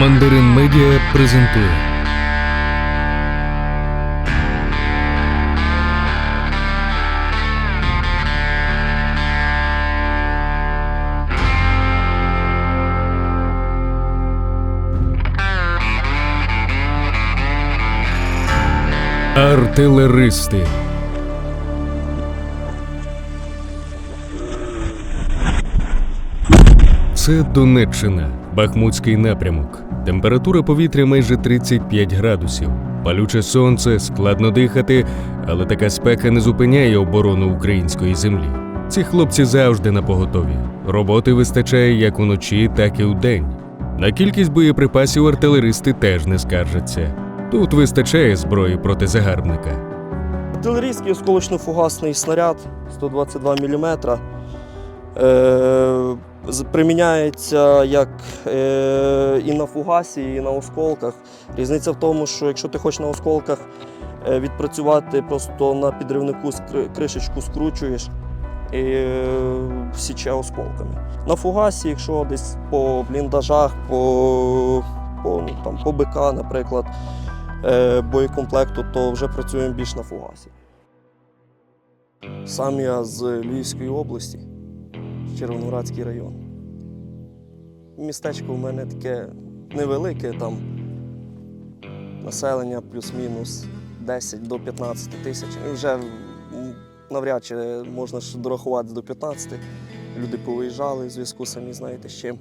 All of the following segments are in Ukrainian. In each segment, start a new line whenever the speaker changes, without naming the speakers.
Мандарин Медіа презентує. Артилеристи. Це Донеччина, Бахмутський напрямок. Температура повітря майже 35 градусів. Палюче сонце, складно дихати, але така спека не зупиняє оборону української землі. Ці хлопці завжди на поготові. Роботи вистачає як уночі, так і вдень. На кількість боєприпасів артилеристи теж не скаржаться. Тут вистачає зброї проти загарбника.
Артилерійський осколочно-фугасний снаряд 122 мм. Е, приміняється як е, і на фугасі, і на осколках. Різниця в тому, що якщо ти хочеш на осколках е, відпрацювати, просто на підривнику кришечку скручуєш і січе осколками. На фугасі, якщо десь по бліндажах, по, по, ну, там, по БК, наприклад, боєкомплекту, то вже працюємо більш на фугасі. Сам я з Львівської області, Червоноградський район. Містечко в мене таке невелике, там населення плюс-мінус 10 до 15 тисяч. І вже навряд чи можна ж дорахувати до 15. Люди повиїжджали в зв'язку самі знаєте з чим.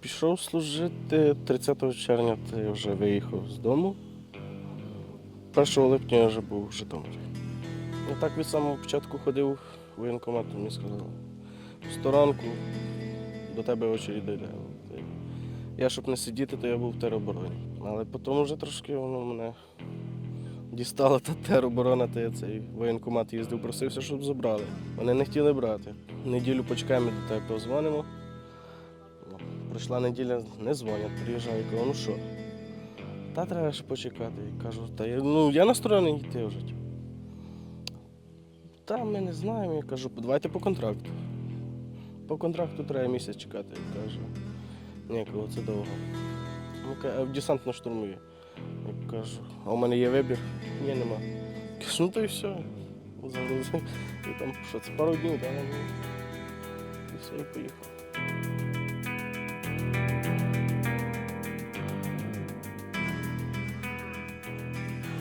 Пішов служити 30 червня, я вже виїхав з дому. 1 липня я вже був в Житомирі. Я так від самого початку ходив в воєнкомат, мені сказали, в сторонку, до тебе очередь дійде. Я, щоб не сидіти, то я був в теробороні. Але потім вже трошки воно мене дістало та тероборона, то я цей воєнкомат їздив, просився, щоб забрали. Вони не хотіли брати. Неділю почекаємо, до тебе позвонимо. Ну, Пройшла неділя, не дзвонять, приїжджаю, кажу, ну що? Та треба ще почекати. І кажу, та я, ну, я настроєний йти вже. Та ми не знаємо. Я кажу, давайте по контракту. По контракту треба місяць чекати. Я кажу, ні, це довго. В десантно штурмові. Я кажу, а у мене є вибір? Ні, нема. Кажу, ну то і все. Загрузив. І там, що це пару днів, дали. І все, і поїхав.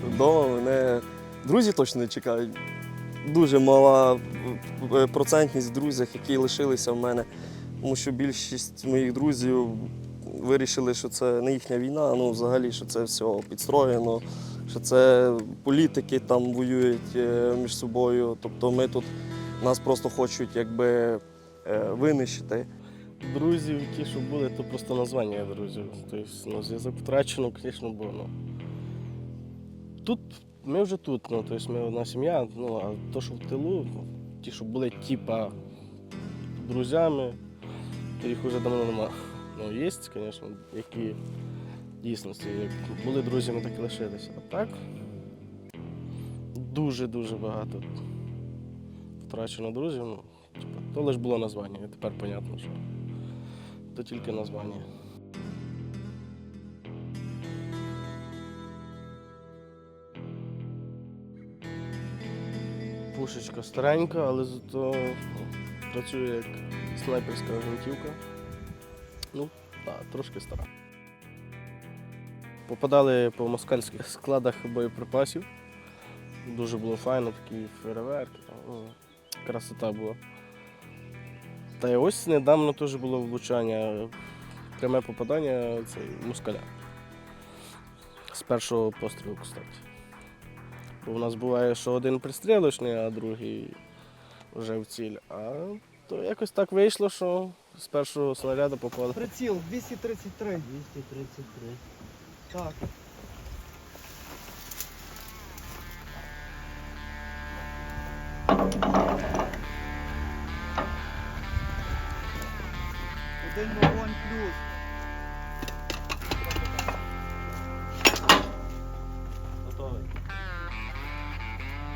Вдома мене друзі точно не чекають. Дуже мала е, процентність в друзях, які лишилися в мене. Тому що більшість моїх друзів вирішили, що це не їхня війна, ну взагалі, що це все підстроєно, що це політики там воюють е, між собою. Тобто ми тут нас просто хочуть якби е, винищити.
Друзів, ті, що були, то просто названня друзів. Тобто, ну, зв'язок втрачено, звісно, бо ну. Тут ми вже тут, ну, тобто ми одна сім'я, ну, а то, що в тилу, ну, ті, що були типа друзями, то їх вже давно нема. Ну, є, звісно, які дійсності, як були друзями, так і лишилися. А так дуже-дуже багато втрачено друзів. Ну, типа, то лише було названня, і тепер зрозуміло, що то тільки названня. Пушечка старенька, але зато працює як снайперська гвинтівка. Ну, так, трошки стара. Попадали по москальських складах боєприпасів. Дуже було файно, такі фейерверки, ну, красота була. Та й ось недавно теж було влучання, пряме попадання цей, москаля. З першого пострілу, кстати. Бо в нас буває, що один пристрілочний, а другий вже в ціль. А то якось так вийшло, що з першого снаряду попало.
Приціл 233. 233. Так. Один вогонь плюс.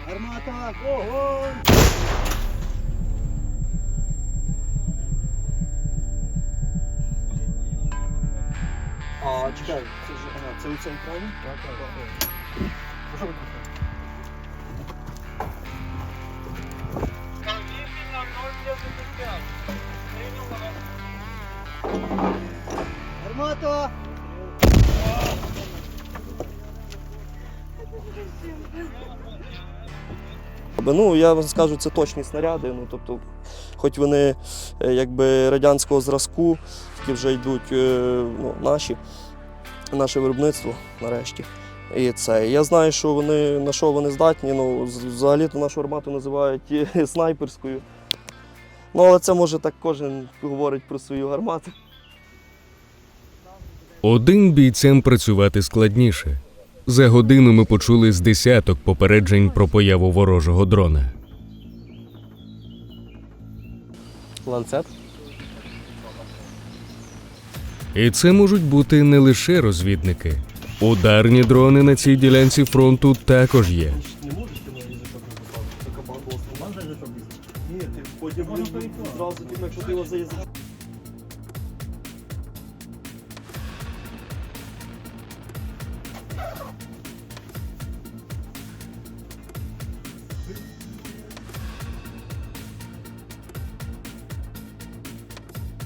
Гармата, вогонь!
А, чекай, це ж а, це у цей крайній?
Так, так, так.
Гармата!
Це дуже Ну, я вам скажу, це точні снаряди. Ну, тобто, хоч вони е, якби радянського зразку, які вже йдуть е, ну, наші, наше виробництво нарешті. І це. Я знаю, що вони на що вони здатні. Ну, взагалі-то нашу армату називають е, снайперською. Ну, але це може так кожен говорить про свою гармату.
Один бійцям працювати складніше. За годину ми почули з десяток попереджень про появу ворожого дрона.
Ланцет.
І це можуть бути не лише розвідники. Ударні дрони на цій ділянці фронту також є.
Ні, ти потім зразу, якщо ти його за язик.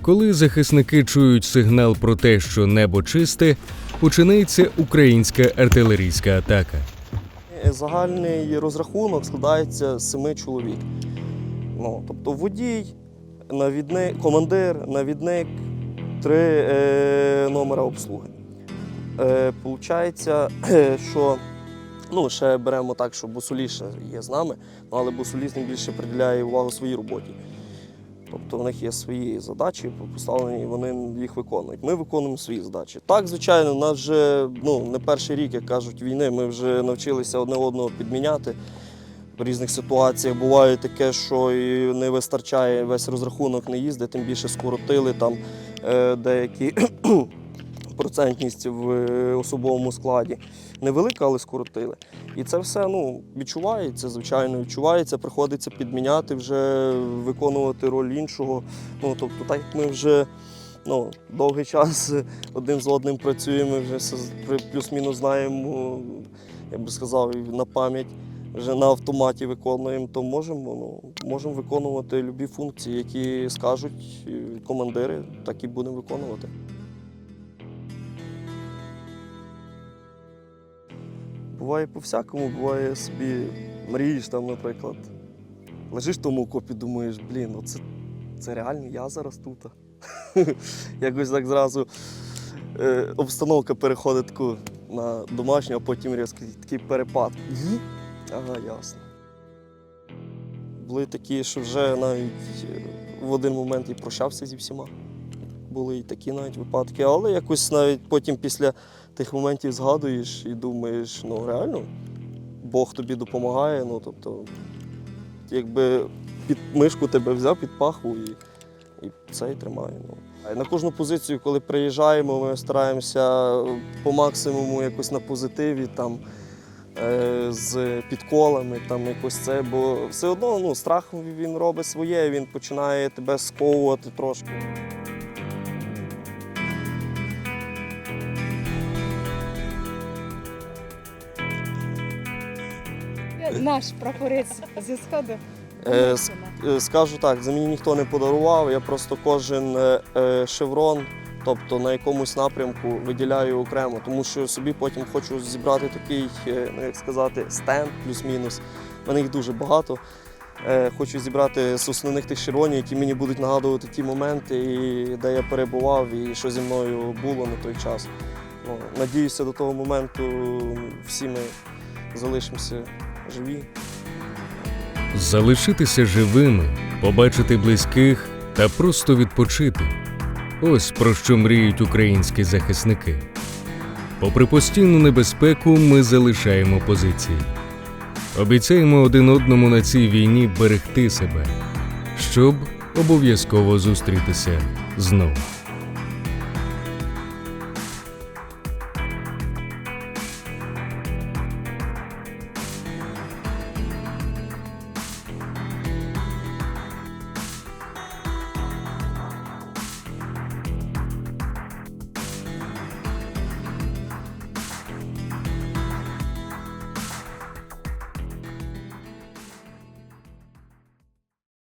Коли захисники чують сигнал про те, що небо чисте, починається українська артилерійська атака.
Загальний розрахунок складається з семи чоловік. Ну, тобто водій, навідник, командир, навідник, три е, номера обслуги. Е, Получається, що ну, ще беремо так, що бусуліш є з нами, ну, але бусуліс не більше приділяє увагу своїй роботі. Тобто в них є свої задачі поставлені, і вони їх виконують. Ми виконуємо свої задачі. Так, звичайно, у нас вже ну, не перший рік, як кажуть, війни. Ми вже навчилися одне одного підміняти в різних ситуаціях. Буває таке, що і не вистачає весь розрахунок не їздить, тим більше скоротили там е, деякі процентність в е, особовому складі. Невелика, але скоротили. І це все ну, відчувається, звичайно, відчувається, приходиться підміняти, вже виконувати роль іншого. Ну, тобто, так як ми вже ну, довгий час один з одним працюємо, вже плюс-мінус знаємо, я би сказав, на пам'ять. Вже на автоматі виконуємо, то можемо, ну, можемо виконувати любі функції, які скажуть е, командири, так і будемо виконувати. Буває по-всякому, буває собі мрієш там, наприклад. Лежиш в тому окопі, думаєш, блін, оце це реально я зараз тут. Якось так зразу е, обстановка переходить таку на домашню, а потім різко такий перепад. Ага, ясно. Були такі, що вже навіть е, в один момент і прощався зі всіма. Були і такі навіть випадки, але якось навіть потім після тих моментів згадуєш і думаєш, ну реально, Бог тобі допомагає. Ну, тобто, якби під мишку тебе взяв під пахву і, і це і тримає. Ну. На кожну позицію, коли приїжджаємо, ми стараємося по максимуму якось на позитиві, там, е, з підколами, там якось це, бо все одно ну, страх він робить своє, він починає тебе сковувати трошки.
Наш прапорець зі сходу.
Е, Е, Скажу так, за мені ніхто не подарував. Я просто кожен е, е, шеврон, тобто на якомусь напрямку, виділяю окремо, тому що собі потім хочу зібрати такий, е, ну як сказати, стенд плюс-мінус. У мене їх дуже багато. Е, Хочу зібрати з основних тих шевронів, які мені будуть нагадувати ті моменти, і де я перебував і що зі мною було на той час. Ну, Надіюся, до того моменту всі ми залишимося живі.
Залишитися живими, побачити близьких та просто відпочити. Ось про що мріють українські захисники. Попри постійну небезпеку, ми залишаємо позиції. Обіцяємо один одному на цій війні берегти себе, щоб обов'язково зустрітися знову.